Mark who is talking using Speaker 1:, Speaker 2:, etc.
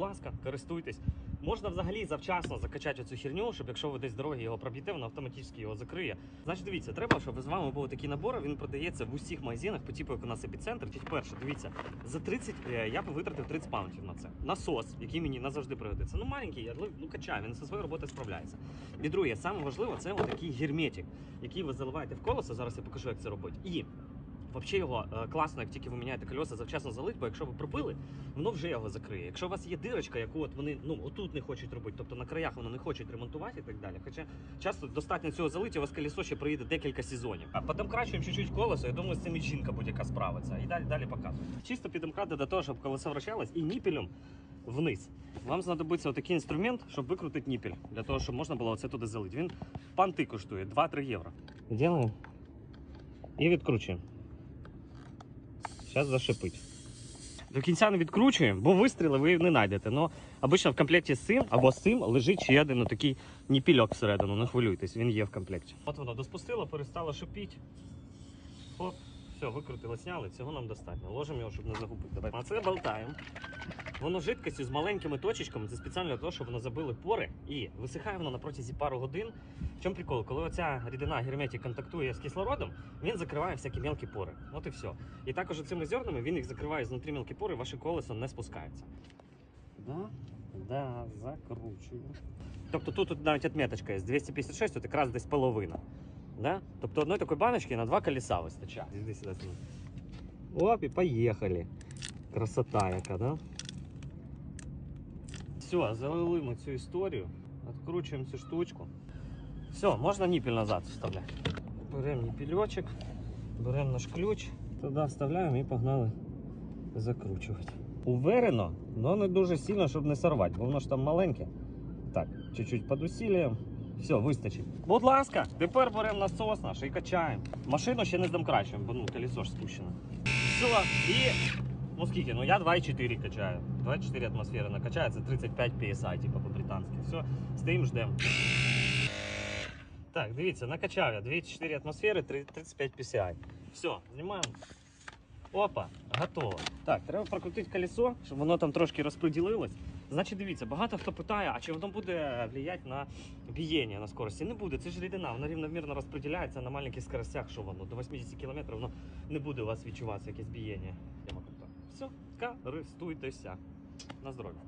Speaker 1: ласка, користуйтесь. Можна взагалі завчасно закачати цю херню, щоб якщо ви десь дороги його проб'єте, воно автоматично його закриє. Значить, дивіться, треба, щоб з вами був такий набор. Він продається в усіх магазинах, по типу, як у нас епіцентр. Тільки перше, дивіться, за 30 е, я б витратив 30 паунтів на це. Насос, який мені назавжди пригодиться. Ну маленький, але ну качає, він зі своєю роботою справляється. І друге, саме важливе, це отакий герметик, який ви заливаєте в колесо. Зараз я покажу, як це робити. І Взагалі його е, класно, як тільки ви міняєте кольоса, завчасно залить, бо якщо ви пробили, воно вже його закриє. Якщо у вас є дирочка, яку от вони ну отут не хочуть робити, тобто на краях вони не хочуть ремонтувати і так далі. Хоча часто достатньо цього залити, у вас колесо ще проїде декілька сезонів. А потім кращуємо чуть-чуть колесо. Я думаю, з цим і жінка будь-яка справиться. І далі далі показую. Чисто підемкати до того, щоб колесо вращалось і ніпелем вниз. Вам знадобиться отакий інструмент, щоб викрутити ніпель, для того, щоб можна було оце туди залити. Він панти коштує 2-3 євро. Ділаємо і відкручуємо. Зараз зашипить. До кінця не відкручуємо, бо вистріли ви не знайдете. Ну, обично в комплекті з цим або з цим лежить ще один такий ніпільок всередину. Не хвилюйтесь, він є в комплекті. От воно доспустило, перестало шипіти. Оп, все, викрутили, сняли, цього нам достатньо. Ложимо його, щоб не загубити. Давай. А це болтаємо. Воно жидкістю з маленькими точечками, це спеціально для того, щоб воно забили пори і висихає воно на протязі пару годин. В чому прикол? Коли оця рідина герметик контактує з кислородом, він закриває всякі мелкі пори. От і все. І також цими зернами він їх закриває знутрі мелкі пори, ваше колесо не спускається. Да, да, закручую. Тобто тут, навіть отметочка є 256, тут якраз десь половина. Да? Тобто одної такої баночки на два колеса вистачає. Іди сюди, сюди. Оп, і поїхали. Красота яка, да? Все, залили ми цю історію. Откручуємо цю штучку. Все, можна ніпіль назад вставляти. Беремо ніпільочок, беремо наш ключ, туди вставляємо і погнали закручувати. Уверено, але не дуже сильно, щоб не сорвати, бо воно ж там маленьке. Так, чуть-чуть під усіллям. Все, вистачить. Будь ласка, тепер беремо насос наш і качаємо. Машину ще не здомкрачуємо, бо ну, колесо ж спущено. Все, і Ну скільки? Ну я 2,4 качаю. 24 атмосфери накачаю, це 35 PSI, типу по-британськи. Все, стоїмо, ждемо. Так, дивіться, накачав я 2,4 атмосфери, 3- 35 PSI. Все, знімаємо. Опа, готово. Так, треба прокрутити колесо, щоб воно там трошки розподілилось. Значить, дивіться, багато хто питає, а чи воно буде впливати на бієння на скорості? Не буде, це ж рідина, вона рівномірно розподіляється на маленьких скоростях, що воно до 80 км воно не буде у вас відчуватися якесь бієння. Все, користуйтеся. На здоров'я.